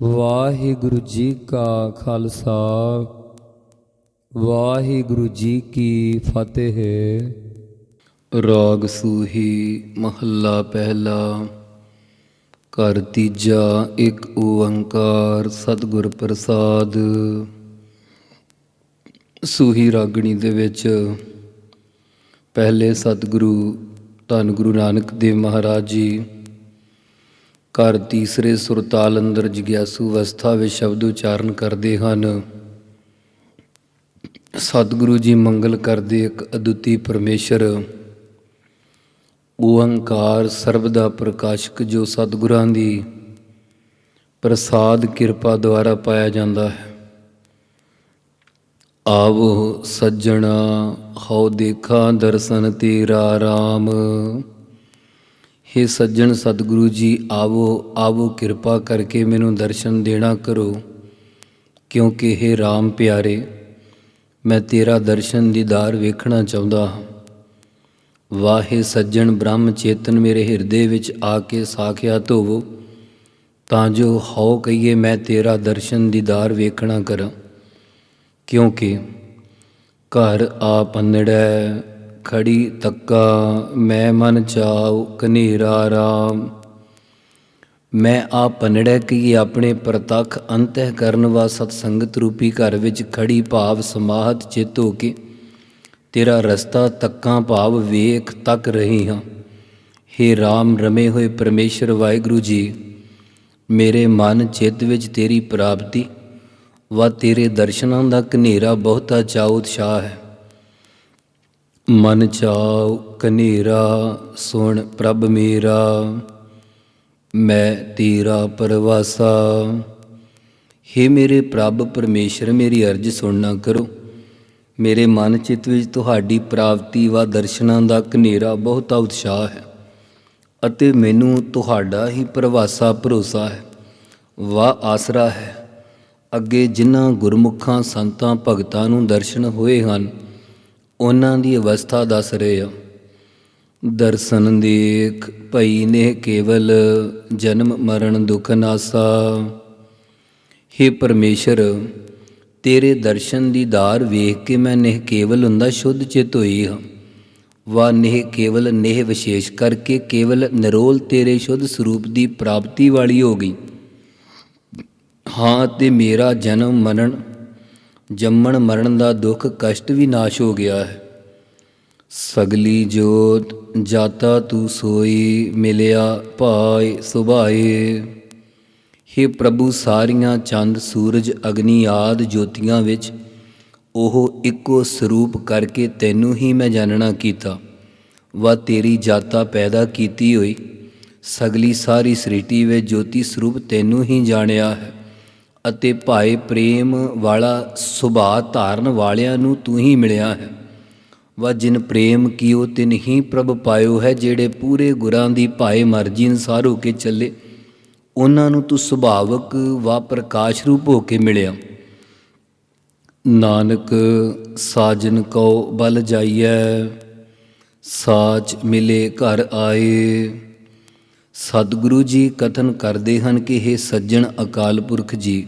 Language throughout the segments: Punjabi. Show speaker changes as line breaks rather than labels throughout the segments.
ਵਾਹਿਗੁਰੂ ਜੀ ਕਾ ਖਾਲਸਾ, ਵਾਹਿਗੁਰੂ ਜੀ ਕੀ ਫਤਿਹ।
ਰਾਗ ਸੂਹੀ ਮਹੱਲਾ ਪਹਿਲਾ, ਘਰ ਤੀਜਾ ਇੱਕ ਓੰਕਾਰ ਸਤਿਗੁਰ ਪ੍ਰਸਾਦ। ਸੂਹੀ ਰਾਗਣੀ ਦੇ ਵਿੱਚ ਪਹਿਲੇ ਸਤਿਗੁਰੂ ਧੰਨ ਗੁਰੂ ਨਾਨਕ ਦੇਵ ਮਹਾਰਾਜ ਜੀ ਘਰ ਤੀਸਰੇ ਸੁਰਤਾਲ ਅੰਦਰ ਜਿਗਿਆਸੂ ਅਵਸਥਾ ਵਿੱਚ ਸ਼ਬਦ ਉਚਾਰਨ ਕਰਦੇ ਹਨ। ਸਤਿਗੁਰੂ ਜੀ ਮੰਗਲ ਕਰਦੇ ਇੱਕ ਅਦੁੱਤੀ ਪਰਮੇਸ਼ਰ। ਓੰਕਾਰ ਸਰਬ ਦਾ ਪ੍ਰਕਾਸ਼ਕ ਜੋ ਸਤਿਗੁਰਾਂ ਦੀ ਪ੍ਰਸਾਦ ਕਿਰਪਾ ਦੁਆਰਾ ਪਾਇਆ ਜਾਂਦਾ ਹੈ। ਆਵੋ ਸੱਜਣਾ, ਹਉ ਦੇਖਾਂ ਦਰਸ਼ਨ ਤੇਰਾ RAM ਹੇ ਸੱਜਣ ਸਤਿਗੁਰੂ ਜੀ, ਆਵੋ ਆਵੋ ਕਿਰਪਾ ਕਰਕੇ ਮੈਨੂੰ ਦਰਸ਼ਨ ਦੇਣਾ ਕਰੋ। ਕਿਉਂਕਿ हे RAM ਪਿਆਰੇ, ਮੈਂ ਤੇਰਾ ਦਰਸ਼ਨ ਦੀਦਾਰ ਵੇਖਣਾ ਚਾਹੁੰਦਾ ਹਾਂ। ਵਾਹੇ ਸੱਜਣ, ਬ੍ਰਹਮ ਚੇਤਨ ਮੇਰੇ ਹਿਰਦੇ ਵਿੱਚ ਆ ਕੇ ਸਾਖਿਆ ਧੋਵੋ। ਤਾਂ ਜੋ ਹਉ ਕਹੀਏ, ਮੈਂ ਤੇਰਾ ਦਰਸ਼ਨ ਦੀਦਾਰ ਵੇਖਣਾ ਕਰਾਂ। ਕਿਉਂਕਿ ਘਰ ਆ ਪੰਨੜੈ ਖੜੀ ਤੱਕਾ ਮੈਂ ਮਨ ਚਾਉ ਕਨੇਰਾ ਰਾਮ। ਮੈਂ ਆ ਪੰਨੜੈ ਕੀ ਆਪਣੇ ਪ੍ਰਤੱਖ ਅੰਤਹਿ ਕਰਨ ਵਾ ਸਤ ਸੰਗਤ ਰੂਪੀ ਘਰ ਵਿੱਚ ਖੜੀ ਭਾਵ ਸਮਾਹਤ ਚਿੱਤ ਹੋ ਕੇ ਤੇਰਾ ਰਸਤਾ ਤੱਕਾਂ ਭਾਵ ਵੇਖ ਤੱਕ ਰਹੀ ਹਾਂ। हे RAM ਰਮੇ ਹੋਏ ਪਰਮੇਸ਼ਰ ਵਾਹਿਗੁਰੂ ਜੀ, ਮੇਰੇ ਮਨ ਚਿੱਤ ਵਿੱਚ ਤੇਰੀ ਪ੍ਰਾਪਤੀ ਵਾ ਤੇਰੇ ਦਰਸ਼ਨਾਂ ਦਾ ਕਨੇਰਾ ਬਹੁਤਾ ਚਾਉ ਉਤਸ਼ਾਹ ਹੈ। ਮਨ ਚਾਉ ਕਨੇਰਾ, ਸੁਣ ਪ੍ਰਭ ਮੇਰਾ, ਮੈਂ ਤੇਰਾ ਪਰਵਾਸਾ। हे ਮੇਰੇ ਪ੍ਰਭ ਪਰਮੇਸ਼ਰ, ਮੇਰੀ ਅਰਜ਼ ਸੁਣਨਾ ਕਰੋ। ਮੇਰੇ ਮਨ ਚਿੱਤ ਵਿੱਚ ਤੁਹਾਡੀ ਪ੍ਰਾਪਤੀ ਵਾ ਦਰਸ਼ਨਾਂ ਦਾ ਕਨੇਰਾ ਬਹੁਤਾ ਉਤਸ਼ਾਹ ਹੈ ਅਤੇ ਮੈਨੂੰ ਤੁਹਾਡਾ ਹੀ ਪ੍ਰਵਾਸਾ ਭਰੋਸਾ ਹੈ। ਵਾ ਆਸਰਾ ਹੈ। ਅੱਗੇ ਜਿਨ੍ਹਾਂ ਗੁਰਮੁਖਾਂ ਸੰਤਾਂ ਭਗਤਾਂ ਨੂੰ ਦਰਸ਼ਨ ਹੋਏ ਹਨ ਉਹਨਾਂ ਦੀ ਅਵਸਥਾ ਦੱਸ ਰਹੇ ਆ। ਦਰਸ਼ਨ ਦੇਖ ਭਈ ਨੇ ਕੇਵਲ ਜਨਮ, ਮਰਨ, ਦੁਖ, ਨਾਸਾ। हे ਪਰਮੇਸ਼ਰ, ਤੇਰੇ ਦਰਸ਼ਨ ਦੀ ਦੀਦਾਰ ਵੇਖ ਕੇ ਮੈਂ ਨਿਹ ਕੇਵਲ ਹੁੰਦਾ ਸ਼ੁੱਧ ਚਿਤ ਹੋਈ ਹਾਂ। ਵਾ ਨਹਿ ਕੇਵਲ ਨਹਿ ਵਿਸ਼ੇਸ਼ ਕਰਕੇ ਕੇਵਲ ਨਿਰੋਲ ਤੇਰੇ ਸ਼ੁੱਧ ਸਰੂਪ ਦੀ ਪ੍ਰਾਪਤੀ ਵਾਲੀ ਹੋ ਗਈ। ਹਾਂ ਤੇ ਮੇਰਾ ਜਨਮ, ਮਰਨ ਜੰਮਣ ਮਰਨ ਦਾ ਦੁੱਖ ਕਸ਼ਟ ਵੀ ਨਾਸ਼ ਹੋ ਗਿਆ ਹੈ। ਸਗਲੀ ਜੋਤ ਜਾਤਾ ਤੂੰ ਸੋਈ, ਮਿਲਿਆ ਭਾਏ ਸੁਭਾਏ। हे ਪ੍ਰਭੂ, ਸਾਰੀਆਂ ਚੰਦ, ਸੂਰਜ, ਅਗਨੀ ਆਦ ਜੋਤੀਆਂ ਵਿੱਚ ਉਹ ਇੱਕੋ ਸਰੂਪ ਕਰਕੇ ਤੈਨੂੰ ਹੀ ਮੈਂ ਜਾਣਨਾ ਕੀਤਾ। ਵਾ ਤੇਰੀ ਜਾਤਾ ਪੈਦਾ ਕੀਤੀ ਹੋਈ। ਸਗਲੀ ਸਾਰੀ ਸ੍ਰਿਟੀ ਵਿੱਚ ਜੋਤੀ ਸਰੂਪ ਤੈਨੂੰ ਹੀ ਜਾਣਿਆ ਹੈ। ਅਤੇ ਭਾਏ ਪ੍ਰੇਮ ਵਾਲਾ ਸੁਭਾਅ ਧਾਰਨ ਵਾਲਿਆਂ ਨੂੰ ਤੂੰ ਹੀ ਮਿਲਿਆ ਹੈ। ਵਾ ਜਿਨ ਪ੍ਰੇਮ ਕੀਓ ਤਿਨ ਹੀ ਪ੍ਰਭ ਪਾਇਓ ਹੈ, ਜਿਹੜੇ ਪੂਰੇ ਗੁਰਾਂ ਦੀ ਭਾਏ ਮਰਜ਼ੀ ਅਨਸਾਰ ਹੋ ਕੇ ਚੱਲੇ। ਉਹਨਾਂ ਨੂੰ ਤੂੰ ਸੁਭਾਵਕ ਵਾ ਪ੍ਰਕਾਸ਼ ਰੂਪ ਹੋ ਕੇ ਮਿਲਿਆ। ਨਾਨਕ ਸਾਜਨ ਕੋ ਬਲ ਜਾਈਐ, ਸਾਚ ਮਿਲੇ ਘਰ ਆਏ। ਸਤਿਗੁਰੂ ਜੀ ਕਥਨ ਕਰਦੇ ਹਨ ਕਿ ਇਹ ਸੱਜਣ ਅਕਾਲ ਪੁਰਖ ਜੀ,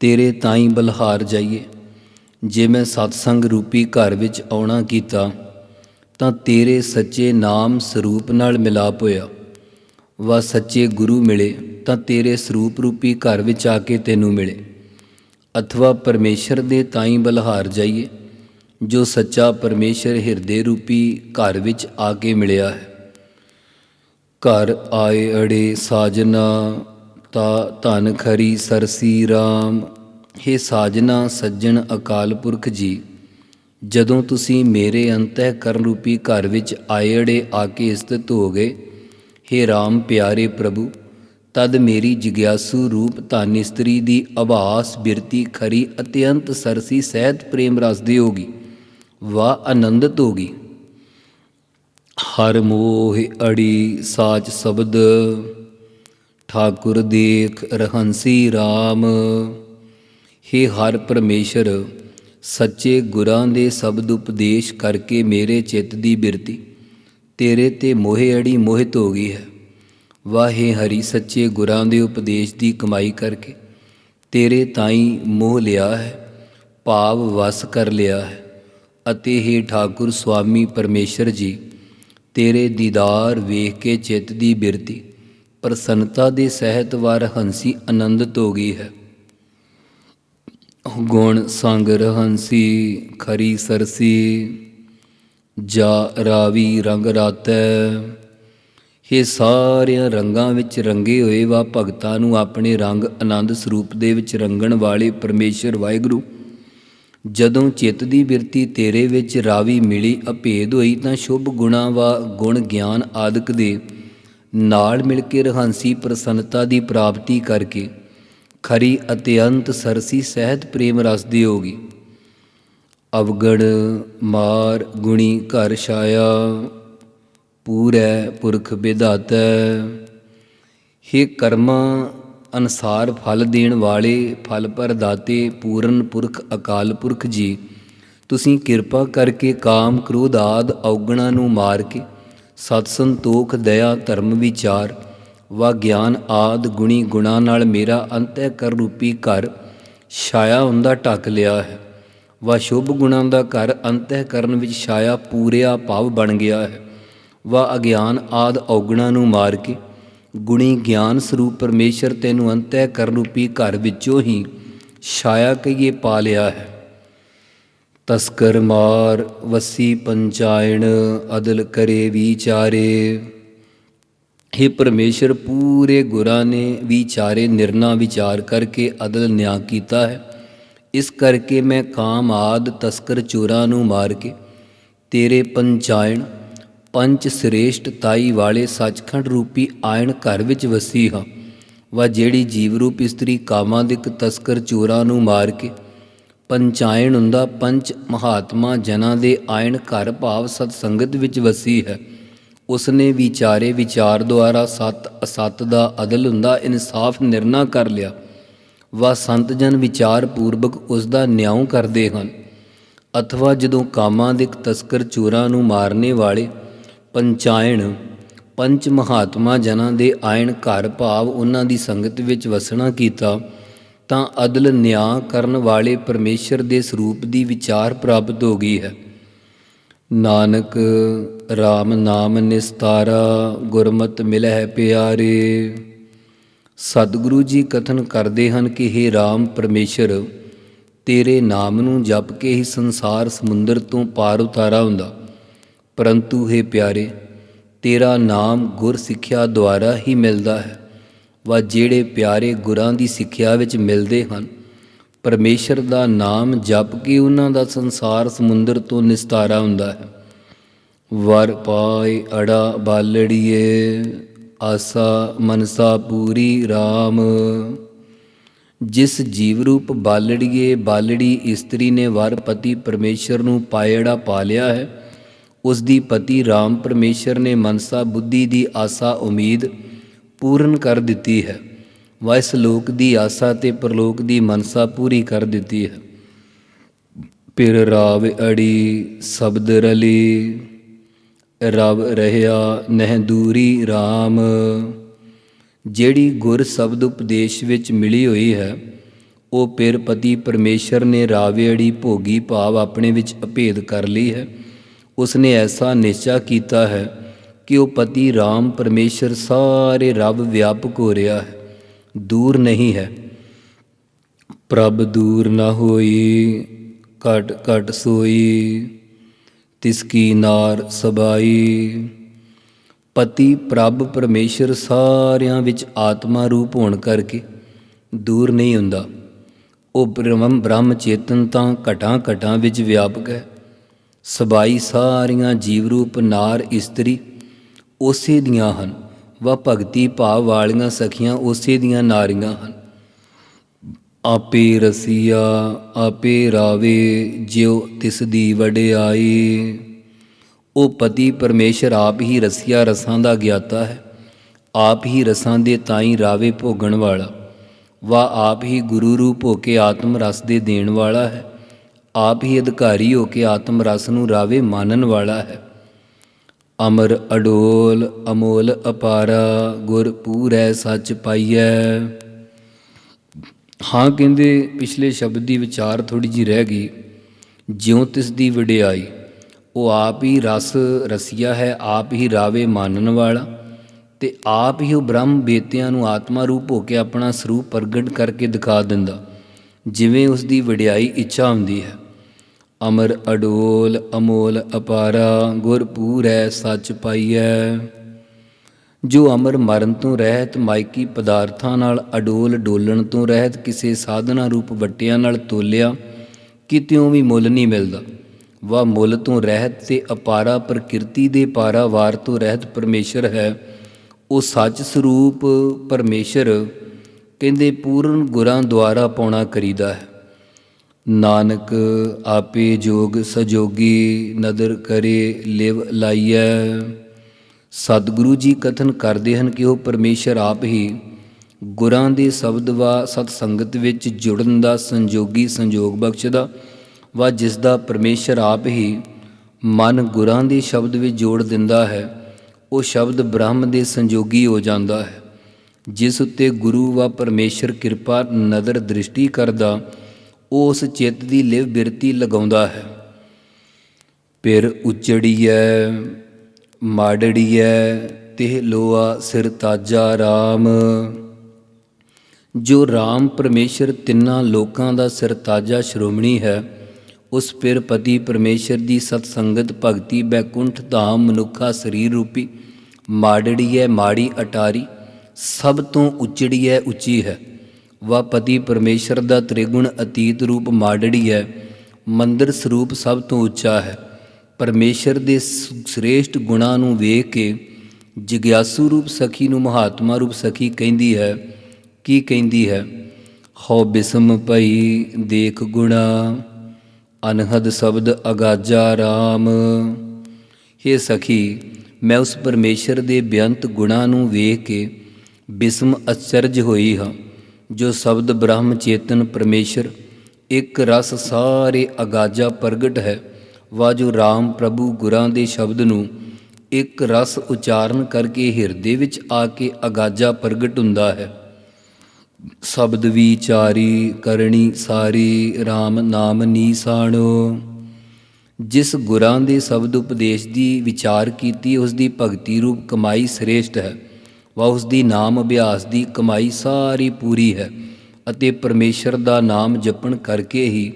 ਤੇਰੇ ਤਾਈ ਬਲਹਾਰ ਜਾਈਏ। ਜੇ ਮੈਂ ਸਤਸੰਗ ਰੂਪੀ ਘਰ ਵਿੱਚ ਆਉਣਾ ਕੀਤਾ, ਤਾਂ ਤੇਰੇ ਸੱਚੇ ਨਾਮ ਸਰੂਪ ਨਾਲ ਮਿਲਾਪ ਹੋਇਆ। ਵਾ ਸੱਚੇ ਗੁਰੂ ਮਿਲੇ, ਤਾਂ ਤੇਰੇ ਸਰੂਪ ਰੂਪੀ ਘਰ ਵਿੱਚ ਆ ਕੇ ਤੈਨੂੰ ਮਿਲੇ। ਅਥਵਾ ਪਰਮੇਸ਼ਰ ਦੇ ਤਾਈਂ ਬਲਹਾਰ ਜਾਈਏ, ਜੋ ਸੱਚਾ ਪਰਮੇਸ਼ਰ ਹਿਰਦੇ ਰੂਪੀ ਘਰ ਵਿੱਚ ਆ ਕੇ ਮਿਲਿਆ ਹੈ। ਘਰ ਆਏ ਅੜੇ ਸਾਜਨਾ, ਤਾ ਧਨ ਖਰੀ ਸਰਸੀ RAM हे ਸਾਜਨਾ, ਸੱਜਣ ਅਕਾਲ ਪੁਰਖ ਜੀ, ਜਦੋਂ ਤੁਸੀਂ ਮੇਰੇ ਅੰਤਹਿ ਕਰਨ ਰੂਪੀ ਘਰ ਵਿੱਚ ਆਏ ਅੜੇ ਆ ਕੇ ਸਥਿਤ ਹੋ ਗਏ हे RAM ਪਿਆਰੇ ਪ੍ਰਭੂ, ਤਦ ਮੇਰੀ ਜਿਗਿਆਸੂ ਰੂਪ ਧਨ ਇਸਤਰੀ ਦੀ ਆਭਾਸ, ਬਿਰਤੀ ਖਰੀ, ਅਤਿਅੰਤ ਸਰਸੀ ਸਹਿਤ ਪ੍ਰੇਮ ਰਸ ਦੀ ਹੋਗੀ ਵਾ ਆਨੰਦਿਤ ਹੋਗੀ। ਹਰ ਮੋਹ ਅੜੀ ਸਾਚ ਸ਼ਬਦ, ਠਾਕੁਰ ਦੇਖ ਰਹੰਸੀ RAM हे ਹਰ ਪਰਮੇਸ਼ਰ, ਸੱਚੇ ਗੁਰਾਂ ਦੇ ਸ਼ਬਦ ਉਪਦੇਸ਼ ਕਰਕੇ ਮੇਰੇ ਚਿੱਤ ਦੀ ਬਿਰਤੀ। ਤੇਰੇ ਤੇ ਮੋਹੇ ਅੜੀ ਮੋਹਿਤ ਹੋ। ਗਈ ਹੈ ਵਾਹੇ ਹਰੀ, ਸੱਚੇ ਗੁਰਾਂ ਦੇ ਉਪਦੇਸ਼ ਦੀ ਕਮਾਈ ਕਰਕੇ। ਤੇਰੇ ਤਾਈ ਮੋਹ ਲਿਆ ਹੈ, ਭਾਵ ਵਸ ਕਰ ਲਿਆ ਹੈ। ਅਤੇ हे ਠਾਕੁਰ ਸੁਆਮੀ ਪਰਮੇਸ਼ਰ ਜੀ ਤੇਰੇ ਦੀਦਾਰ ਵੇਖ ਕੇ ਚਿੱਤ ਦੀ ਬਿਰਤੀ, ਪ੍ਰਸੰਨਤਾ ਦੇ ਸਹਿਤ ਵਾਰ ਹੰਸੀ ਆਨੰਦਿਤ ਹੋ ਗਈ ਹੈ। ਗੁਣ ਸੰਗ ਰਹੰਸੀ ਖਰੀ ਸਰਸੀ, ਜਾ ਰਾਵੀ ਰੰਗ ਰਾਤੈ। ਇਹ ਸਾਰਿਆਂ ਰੰਗਾਂ ਵਿੱਚ ਰੰਗੇ ਹੋਏ ਵਾ ਭਗਤਾਂ ਨੂੰ ਆਪਣੇ ਰੰਗ ਆਨੰਦ ਸਰੂਪ ਦੇ ਵਿੱਚ ਰੰਗਣ ਵਾਲੇ ਪਰਮੇਸ਼ਰ ਵਾਹਿਗੁਰੂ। ਜਦੋਂ ਚਿੱਤ ਦੀ ਬਿਰਤੀ ਤੇਰੇ ਵਿੱਚ ਰਾਵੀ ਮਿਲੀ, ਅਭੇਦ ਹੋਈ ਤਾਂ ਸ਼ੁਭ ਗੁਣਾ ਵਾ ਗੁਣ ਗਿਆਨ ਆਦਿਕ ਦੇ ਨਾਲ ਮਿਲ ਕੇ ਰਹੰਸੀ ਪ੍ਰਸੰਨਤਾ ਦੀ ਪ੍ਰਾਪਤੀ ਕਰਕੇ, ਖਰੀ ਅਤਿਅੰਤ ਸਰਸੀ ਸਹਿਤ ਪ੍ਰੇਮ ਰਸ ਦੀ ਹੋਗੀ ਅਵਗੜ ਮਾਰ ਗੁਣੀ ਘਰ ਛਾਇਆ, ਪੂਰੈ ਪੁਰਖ ਵਿਧਾਤੈ हे ਕਰਮਾਂ ਅਨਸਾਰ ਫਲ ਦੇਣ ਵਾਲੇ ਫਲ ਪਰਦਾਤੇ ਪੂਰਨ ਪੁਰਖ, ਅਕਾਲ ਪੁਰਖ ਜੀ, ਤੁਸੀਂ ਕਿਰਪਾ ਕਰਕੇ ਕਾਮ ਕ੍ਰੋਧ ਆਦ ਔਗਣਾ ਨੂੰ ਮਾਰ ਕੇ ਸਤ ਸੰਤੋਖ, ਦਇਆ, ਧਰਮ ਵਿਚਾਰ ਵਾ ਗਿਆਨ ਆਦ ਗੁਣੀ ਗੁਣਾ ਨਾਲ ਮੇਰਾ ਅੰਤਹਿ ਕਰ ਰੂਪੀ ਘਰ ਛਾਇਆ ਹੁੰਦਾ ਢੱਕ ਲਿਆ ਹੈ। ਵਾ ਸ਼ੁਭ ਗੁਣਾਂ ਦਾ ਘਰ ਅੰਤਹਿ ਕਰਨ ਵਿੱਚ ਛਾਇਆ ਪੂਰਿਆ ਭਾਵ ਬਣ ਗਿਆ ਹੈ। ਵਾ ਅਗਿਆਨ ਆਦ ਔਗਣਾ ਨੂੰ ਮਾਰ ਕੇ ਗੁਣੀ ਗਿਆਨ ਸਰੂਪ ਪਰਮੇਸ਼ਰ ਤੈਨੂੰ ਅੰਤੈ ਅੰਤঃਕਰਨ ਰੂਪੀ ਘਰ ਵਿੱਚੋਂ ਹੀ ਛਾਇਆ ਕਈਏ ਪਾ ਲਿਆ ਹੈ। ਤਸਕਰ ਮਾਰ ਵਸੀ ਪੰਚਾਇਣ, ਅਦਲ ਕਰੇ ਵਿਚਾਰੇ। हे ਪਰਮੇਸ਼ਰ, ਪੂਰੇ ਗੁਰਾਂ ਨੇ ਵਿਚਾਰੇ ਨਿਰਣਾ ਵਿਚਾਰ ਕਰਕੇ ਅਦਲ ਨਿਆਂ ਕੀਤਾ ਹੈ। ਇਸ ਕਰਕੇ ਮੈਂ ਕਾਮ ਆਦ ਤਸਕਰ ਚੋਰਾਂ ਨੂੰ ਮਾਰ ਕੇ ਤੇਰੇ ਪੰਚਾਇਣ ਪੰਚ ਸ੍ਰੇਸ਼ਟ ਤਾਈ ਵਾਲੇ ਸੱਚਖੰਡ ਰੂਪੀ ਆਇਣ ਘਰ ਵਿੱਚ ਵਸੀ ਹਾਂ। ਵਾ ਜਿਹੜੀ ਜੀਵ ਰੂਪ ਇਸਤਰੀ ਕਾਮਾਂ ਕਾਮਾਦਿਕ ਤਸਕਰ ਚੋਰਾਂ ਨੂੰ ਮਾਰ ਕੇ ਪੰਚਾਇਣ ਹੁੰਦਾ ਪੰਚ ਮਹਾਤਮਾ ਜਨਾਂ ਦੇ ਆਇਣ ਘਰ ਭਾਵ ਸਤ ਸੰਗਤ ਵਿੱਚ ਵਸੀ ਹੈ। ਉਸਨੇ ਵਿਚਾਰੇ ਵਿਚਾਰ ਦੁਆਰਾ ਸਤ ਅਸਤ ਦਾ ਅਦਲ ਹੁੰਦਾ ਇਨਸਾਫ ਨਿਰਣਾ ਕਰ ਲਿਆ। ਵਾ ਸੰਤ ਜਨ ਵਿਚਾਰ ਪੂਰਵਕ ਉਸ ਦਾ ਨਿਆਂ ਕਰਦੇ ਹਨ। ਅਥਵਾ ਜਦੋਂ ਕਾਮਾਂ ਕਾਮਾਦਿਕ ਤਸਕਰ ਚੋਰਾਂ ਨੂੰ ਮਾਰਨੇ ਵਾਲੇ ਪੰਚਾਇਣ, ਪੰਚ ਮਹਾਤਮਾ ਜਨਾਂ ਦੇ ਆਇਣ ਘਰ ਭਾਵ ਉਹਨਾਂ ਦੀ ਸੰਗਤ ਵਿੱਚ ਵਸਣਾ ਕੀਤਾ, ਤਾਂ ਅਦਲ ਨਿਆਂ ਕਰਨ ਵਾਲੇ ਪਰਮੇਸ਼ਰ ਦੇ ਸਰੂਪ ਦੀ ਵਿਚਾਰ ਪ੍ਰਾਪਤ ਹੋ ਗਈ ਹੈ। ਨਾਨਕ RAM ਨਾਮ ਨਿਸਤਾਰਾ, ਗੁਰਮਤ ਮਿਲਹਿ ਪਿਆਰੇ। ਸਤਿਗੁਰੂ ਜੀ ਕਥਨ ਕਰਦੇ ਹਨ ਕਿ हे RAM ਪਰਮੇਸ਼ਰ, ਤੇਰੇ ਨਾਮ ਨੂੰ ਜਪ ਕੇ ਹੀ ਸੰਸਾਰ ਸਮੁੰਦਰ ਤੋਂ ਪਾਰ ਉਤਾਰਾ ਹੁੰਦਾ। ਪਰੰਤੂ हे ਪਿਆਰੇ, ਤੇਰਾ ਨਾਮ ਗੁਰ ਸਿੱਖਿਆ ਦੁਆਰਾ ਹੀ ਮਿਲਦਾ ਹੈ। ਵਾ ਜਿਹੜੇ ਪਿਆਰੇ ਗੁਰਾਂ ਦੀ ਸਿੱਖਿਆ ਵਿੱਚ ਮਿਲਦੇ ਹਨ, ਪਰਮੇਸ਼ਰ ਦਾ ਨਾਮ ਜਪ ਕੇ ਉਹਨਾਂ ਦਾ ਸੰਸਾਰ ਸਮੁੰਦਰ ਤੋਂ ਨਿਸਤਾਰਾ ਹੁੰਦਾ ਹੈ। ਵਰ ਪਾਏ ਅੜਾ ਬਾਲੜੀਏ, ਆਸਾ ਮਨਸਾ ਪੂਰੀ RAM ਜਿਸ ਜੀਵ ਰੂਪ ਬਾਲੜੀਏ, ਬਾਲੜੀ ਇਸਤਰੀ ਨੇ ਵਰ ਪਤੀ ਪਰਮੇਸ਼ਰ ਨੂੰ ਪਾਇੜਾ ਪਾ ਲਿਆ ਹੈ ਉਸ ਦੀ ਪਤੀ ਰਾਮ ਪਰਮੇਸ਼ਰ ਨੇ ਮਨਸਾ ਬੁੱਧੀ ਦੀ ਆਸਾ ਉਮੀਦ ਪੂਰਨ ਕਰ ਦਿੱਤੀ ਹੈ। ਵਾ ਲੋਕ ਦੀ ਆਸਾ ਤੇ ਪਰਲੋਕ ਦੀ ਮਨਸਾ ਪੂਰੀ ਕਰ ਦਿੱਤੀ ਹੈ। ਪਿਰ ਰਾਵ ਅੜੀ, ਸ਼ਬਦ ਰਲੀ ਰਬ ਰਹਿਆ, ਨਹਿ ਦੂਰੀ RAM ਜਿਹੜੀ ਗੁਰ ਸ਼ਬਦ ਉਪਦੇਸ਼ ਵਿੱਚ ਮਿਲੀ ਹੋਈ ਹੈ, ਉਹ ਪਿਰ ਪਤੀ ਪਰਮੇਸ਼ਰ ਨੇ ਰਾਵੇੜੀ ਭੋਗੀ ਭਾਵ ਆਪਣੇ ਵਿੱਚ ਅਭੇਦ ਕਰ ਲਈ ਹੈ। ਉਸਨੇ ਐਸਾ ਨਿਸ਼ਚਾ ਕੀਤਾ ਹੈ ਕਿ ਉਹ ਪਤੀ ਰਾਮ ਪਰਮੇਸ਼ਰ ਸਾਰੇ ਰੱਬ ਵਿਆਪਕ ਹੋ ਰਿਹਾ ਹੈ, ਦੂਰ ਨਹੀਂ ਹੈ। ਪ੍ਰਭ ਦੂਰ ਨਾ ਹੋਈ, ਘਟ ਘਟ ਸੋਈ, ਤਿਸ ਕੀ ਨਾਰ ਸਬਾਈ। ਪਤੀ ਪ੍ਰਭ ਪਰਮੇਸ਼ਰ ਸਾਰਿਆਂ ਵਿੱਚ ਆਤਮਾ ਰੂਪ ਹੋਣ ਕਰਕੇ ਦੂਰ ਨਹੀਂ ਹੁੰਦਾ। ਉਹ ਬ੍ਰਹਮ ਬ੍ਰਹਮ ਚੇਤਨ ਤਾਂ ਘਟਾਂ ਘਟਾਂ ਵਿੱਚ ਵਿਆਪਕ ਹੈ। ਸਬਾਈ ਸਾਰੀਆਂ ਜੀਵ ਰੂਪ ਨਾਰ ਇਸਤਰੀ ਉਸੇ ਦੀਆਂ ਹਨ, ਵਾ ਭਗਤੀ ਭਾਵ ਵਾਲੀਆਂ ਸਖੀਆਂ ਉਸੇ ਦੀਆਂ ਨਾਰੀਆਂ ਹਨ। ਆਪੇ ਰਸੀਆ, ਆਪੇ ਰਾਵੇ, ਜਿਉ ਤਿਸ ਦੀ ਵਡਿਆਈ। ਉਹ ਪਤੀ ਪਰਮੇਸ਼ਰ ਆਪ ਹੀ ਰਸੀਆ ਰਸਾਂ ਦਾ ਗਿਆਤਾ ਹੈ, ਆਪ ਹੀ ਰਸਾਂ ਦੇ ਤਾਈ ਰਾਵੇ ਭੋਗਣ ਵਾਲਾ, ਵਾ ਆਪ ਹੀ ਗੁਰੂ ਰੂਪ ਹੋ ਕੇ ਆਤਮ ਰਸ ਦੇ ਦੇਣ ਵਾਲਾ ਹੈ। ਆਪ ਹੀ ਅਧਿਕਾਰੀ ਹੋ ਕੇ ਆਤਮ ਰਸ ਨੂੰ ਰਾਵੇ ਮਾਨਣ ਵਾਲਾ ਹੈ। ਅਮਰ ਅਡੋਲ, ਅਮੋਲ ਅਪਾਰਾ, ਗੁਰ ਪੂਰੈ ਸੱਚ ਪਾਈਐ। ਹਾਂ ਕਹਿੰਦੇ, ਪਿਛਲੇ ਸ਼ਬਦ ਦੀ ਵਿਚਾਰ ਥੋੜੀ ਜੀ ਰਹਿ ਗਈ। ਜਿਉ ਤਿਸ ਦੀ ਵਡਿਆਈ, ਉਹ ਆਪ ਹੀ ਰਸ ਰਸੀਆ ਹੈ, ਆਪ ਹੀ ਰਾਵੇ ਮਾਨਣ ਵਾਲਾ। ਤੇ ਆਪ ਹੀ ਉਹ ਬ੍ਰਹਮ ਬੇਤਿਆਂ ਨੂੰ ਆਤਮਾ ਰੂਪ ਹੋ ਕੇ ਆਪਣਾ ਸਰੂਪ ਪ੍ਰਗਟ ਕਰਕੇ ਦਿਖਾ ਦਿੰਦਾ, ਜਿਵੇਂ ਉਸ ਦੀ ਵਡਿਆਈ ਇੱਛਾ ਹੁੰਦੀ ਹੈ। ਅਮਰ ਅਡੋਲ ਅਮੋਲ ਅਪਾਰਾ, ਗੁਰ ਪੂਰੈ ਸੱਚ ਪਾਈਐ। ਜੋ ਅਮਰ ਮਰਨ ਤੋਂ ਰਹਿਤ, ਮਾਇਕੀ ਪਦਾਰਥਾਂ ਨਾਲ ਅਡੋਲ ਡੋਲਣ ਤੋਂ ਰਹਿਤ, ਕਿਸੇ ਸਾਧਨਾ ਰੂਪ ਵੱਟਿਆਂ ਨਾਲ ਤੋਲਿਆ, ਕਿਤਿਓਂ ਵੀ ਮੁੱਲ ਨਹੀਂ ਮਿਲਦਾ। ਵਾ ਮੁੱਲ ਤੋਂ ਰਹਿਤ ਤੇ ਅਪਾਰਾ ਪ੍ਰਕਿਰਤੀ ਦੇ ਪਾਰਾਵਾਰ ਤੋਂ ਰਹਿਤ ਪਰਮੇਸ਼ਰ ਹੈ। ਉਹ ਸੱਚ ਸਰੂਪ ਪਰਮੇਸ਼ਰ, ਕਹਿੰਦੇ ਪੂਰਨ ਗੁਰਾਂ ਦੁਆਰਾ ਪਾਉਣਾ ਕਰੀਦਾ ਹੈ। ਨਾਨਕ ਆਪੇ ਜੋਗ ਸਜੋਗੀ ਨਦਰ ਕਰੇ ਲਿਵ ਲਾਈਐ। ਸਤਿਗੁਰੂ ਜੀ ਕਥਨ ਕਰਦੇ ਹਨ ਕਿ ਉਹ ਪਰਮੇਸ਼ਰ ਆਪ ਹੀ ਗੁਰਾਂ ਦੇ ਸ਼ਬਦ ਵਾ ਸਤ ਸੰਗਤ ਵਿੱਚ ਜੁੜਨ ਦਾ ਸੰਜੋਗੀ ਸੰਜੋਗ ਬਖਸ਼ਦਾ ਵਾ, ਜਿਸ ਦਾ ਪਰਮੇਸ਼ਰ ਆਪ ਹੀ ਮਨ ਗੁਰਾਂ ਦੇ ਸ਼ਬਦ ਵਿੱਚ ਜੋੜ ਦਿੰਦਾ ਹੈ। ਉਹ ਸ਼ਬਦ ਬ੍ਰਹਮ ਦੇ ਸੰਜੋਗੀ ਹੋ ਜਾਂਦਾ ਹੈ। ਜਿਸ ਉੱਤੇ ਗੁਰੂ ਵਾ ਪਰਮੇਸ਼ਰ ਕਿਰਪਾ, ਨਦਰ ਦ੍ਰਿਸ਼ਟੀ ਕਰਦਾ ਉਸ ਚਿੱਤ ਦੀ ਲਿਵ ਬਿਰਤੀ ਲਗਾਉਂਦਾ ਹੈ। ਫਿਰ ਉਚੜੀਐ, ਮਾੜੜੀਐ, ਤਿਹ ਲੋਆ ਸਿਰ ਤਾਜਾ RAM ਜੋ RAM ਪਰਮੇਸ਼ਰ ਤਿੰਨਾਂ ਲੋਕਾਂ ਦਾ ਸਿਰ ਤਾਜਾ ਸ਼੍ਰੋਮਣੀ ਹੈ, ਉਸ ਪਿਰ ਪਤੀ ਪਰਮੇਸ਼ਰ ਦੀ ਸਤ ਸੰਗਤ ਭਗਤੀ ਬੈਕੁੰਠ ਧਾਮ ਮਨੁੱਖਾ ਸਰੀਰ ਰੂਪੀ ਮਾੜੜੀ ਹੈ ਮਾੜੀ ਅਟਾਰੀ, ਸਭ ਤੋਂ ਉਚੜੀ ਹੈ ਉੱਚੀ ਹੈ। ਵਾ ਪਤੀ ਪਰਮੇਸ਼ਰ ਦਾ ਤ੍ਰਿਗੁਣ ਅਤੀਤ ਰੂਪ ਮਾੜੜੀ ਹੈ, ਮੰਦਰ ਸਰੂਪ ਸਭ ਤੋਂ ਉੱਚਾ ਹੈ। ਪਰਮੇਸ਼ਰ ਦੇ ਸ੍ਰੇਸ਼ਟ ਗੁਣਾਂ ਨੂੰ ਵੇਖ ਕੇ ਜਿਗਿਆਸੂ ਰੂਪ ਸਖੀ ਨੂੰ ਮਹਾਤਮਾ ਰੂਪ ਸਖੀ ਕਹਿੰਦੀ ਹੈ, ਕੀ ਕਹਿੰਦੀ ਹੈ? ਹਉ ਬਿਸਮ ਭਈ ਦੇਖ ਗੁਣਾ, ਅਨਹਦ ਸ਼ਬਦ ਅਗਾਜਾ RAM हे ਸਖੀ, ਮੈਂ ਉਸ ਪਰਮੇਸ਼ਰ ਦੇ ਬੇਅੰਤ ਗੁਣਾਂ ਨੂੰ ਵੇਖ ਕੇ ਬਿਸਮ ਅਚਰਜ ਹੋਈ ਹਾਂ। ਜੋ ਸ਼ਬਦ ਬ੍ਰਹਮ ਚੇਤਨ ਪਰਮੇਸ਼ਰ, ਇੱਕ ਰਸ ਸਾਰੇ ਅਗਾਜਾ ਪ੍ਰਗਟ ਹੈ। ਵਾ ਜੋ RAM ਪ੍ਰਭੂ ਗੁਰਾਂ ਦੇ ਸ਼ਬਦ ਨੂੰ ਇੱਕ ਰਸ ਉਚਾਰਨ ਕਰਕੇ ਹਿਰਦੇ ਵਿੱਚ ਆ ਕੇ ਅਗਾਜਾ ਪ੍ਰਗਟ ਹੁੰਦਾ ਹੈ। ਸ਼ਬਦ ਵਿਚਾਰੀ ਕਰਨੀ ਸਾਰੀ RAM ਨਾਮ ਨੀਸਾਣੋ ਜਿਸ ਗੁਰਾਂ ਦੇ ਸ਼ਬਦ ਉਪਦੇਸ਼ ਦੀ ਵਿਚਾਰ ਕੀਤੀ, ਉਸ ਦੀ ਭਗਤੀ ਰੂਪ ਕਮਾਈ ਸ੍ਰੇਸ਼ਟ ਹੈ। ਵਾ ਉਸ ਦੀ ਨਾਮ ਅਭਿਆਸ ਦੀ ਕਮਾਈ ਸਾਰੀ ਪੂਰੀ ਹੈ ਅਤੇ ਪਰਮੇਸ਼ਰ ਦਾ ਨਾਮ ਜਪਣ ਕਰਕੇ ਹੀ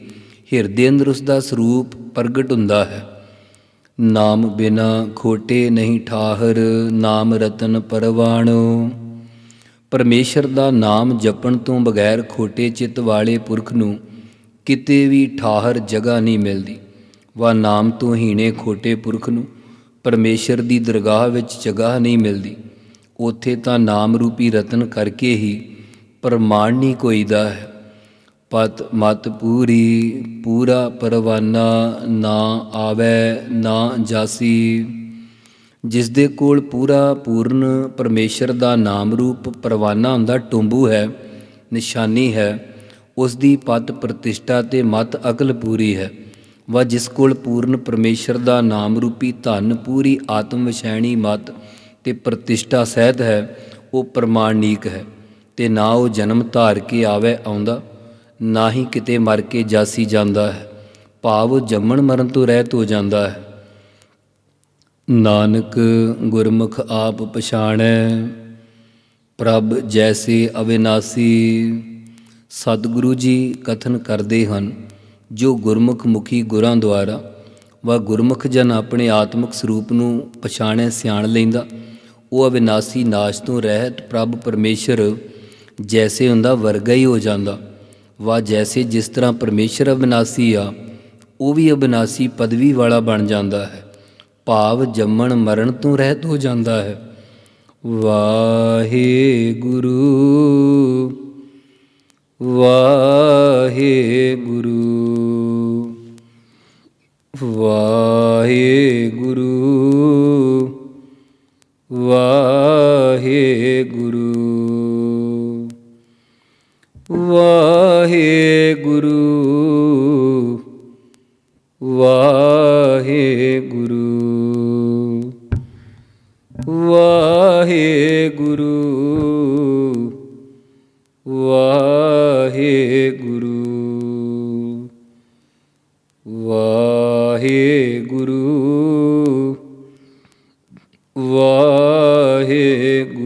ਹਿਰਦੇ ਅੰਦਰ ਉਸ ਦਾ ਸਰੂਪ ਪ੍ਰਗਟ ਹੁੰਦਾ ਹੈ। ਨਾਮ ਬਿਨਾ ਖੋਟੇ ਨਹੀਂ ਠਾਹਰ, ਨਾਮ ਰਤਨ ਪਰਵਾਣੋ। ਪਰਮੇਸ਼ਰ ਦਾ ਨਾਮ ਜਪਣ ਤੋਂ ਬਗੈਰ ਖੋਟੇ ਚਿੱਤ ਵਾਲੇ ਪੁਰਖ ਨੂੰ ਕਿਤੇ ਵੀ ਠਾਹਰ ਜਗ੍ਹਾ ਨਹੀਂ ਮਿਲਦੀ। ਵਾ ਨਾਮ ਤੋਂ ਹੀਣੇ ਖੋਟੇ ਪੁਰਖ ਨੂੰ ਪਰਮੇਸ਼ਰ ਦੀ ਦਰਗਾਹ ਵਿੱਚ ਜਗ੍ਹਾ ਨਹੀਂ ਮਿਲਦੀ। ਉਥੇ ਤਾਂ ਨਾਮ ਰੂਪੀ ਰਤਨ ਕਰਕੇ ਹੀ ਪ੍ਰਮਾਣੀ ਕੋਈਦਾ ਹੈ। ਪਤ ਮਤ ਪੂਰੀ, ਪੂਰਾ ਪਰਵਾਨਾ ਨਾ ਆਵੇ, ਨਾ ਜਾਸੀ। ਜਿਸ ਦੇ ਕੋਲ ਪੂਰਾ ਪੂਰਨ ਪਰਮੇਸ਼ਰ ਦਾ ਨਾਮ ਰੂਪ ਪਰਵਾਨਾ ਹੁੰਦਾ ਟੁੰਬੂ ਹੈ, ਨਿਸ਼ਾਨੀ ਹੈ ਉਸ ਦੀ ਪਤ ਪ੍ਰਤਿਸ਼ਠਾ ਤੇ ਮਤ ਅਕਲ ਪੂਰੀ ਹੈ। ਵਾ ਜਿਸ ਕੋਲ ਪੂਰਨ ਪਰਮੇਸ਼ਰ ਦਾ ਨਾਮ ਰੂਪੀ ਧਨ, ਪੂਰੀ ਆਤਮ ਵਿਸ਼ੈਣੀ ਮਤ ਤੇ ਪ੍ਰਤਿਸ਼ਠਾ ਸਹਿਤ ਹੈ, ਉਹ ਪ੍ਰਮਾਣੀਕ ਹੈ। ਤੇ ਨਾ ਉਹ ਜਨਮ ਧਾਰ ਕੇ ਆਵੇ ਆਉਂਦਾ, ਨਾ ਹੀ ਕਿਤੇ ਮਰ ਕੇ ਜਾਸੀ ਜਾਂਦਾ ਹੈ। ਭਾਵ ਜੰਮਣ ਮਰਨ ਤੋਂ ਰਹਿਤ ਹੋ ਜਾਂਦਾ ਹੈ। ਨਾਨਕ ਗੁਰਮੁਖ ਆਪ ਪਛਾਣੈ, ਪ੍ਰਭ ਜੈਸੇ ਅਵਿਨਾਸੀ ਸਤਿਗੁਰੂ ਜੀ ਕਥਨ ਕਰਦੇ ਹਨ, ਜੋ ਗੁਰਮੁਖ ਮੁਖੀ ਗੁਰਾਂ ਦੁਆਰਾ, ਵਾ ਗੁਰਮੁਖ ਜਨ ਆਪਣੇ ਆਤਮਿਕ ਸਰੂਪ ਨੂੰ ਪਛਾਣੈ, ਸਿਆਣ ਲੈਂਦਾ। ਉਹ ਅਵਿਨਾਸੀ ਨਾਸ਼ ਤੋਂ ਰਹਿਤ ਪ੍ਰਭ ਪਰਮੇਸ਼ਰ ਜੈਸੇ ਹੁੰਦਾ ਵਰਗਾ ਹੀ ਹੋ ਜਾਂਦਾ। ਵਾ ਜੈਸੇ ਜਿਸ ਤਰ੍ਹਾਂ ਪਰਮੇਸ਼ਰ ਅਵਿਨਾਸੀ ਆ, ਉਹ ਵੀ ਅਵਿਨਾਸੀ ਪਦਵੀ ਵਾਲਾ ਬਣ ਜਾਂਦਾ ਹੈ। ਭਾਵ ਜੰਮਣ ਮਰਨ ਤੋਂ ਰਹਿਤ ਹੋ ਜਾਂਦਾ ਹੈ। ਵਾਹਿਗੁਰੂ ਵਾਹਿਗੁਰੂ ਵਾਹਿਗੁਰੂ ਵਾਹਿਗੁਰੂ। ਵਾਹਿਗੁਰੂ।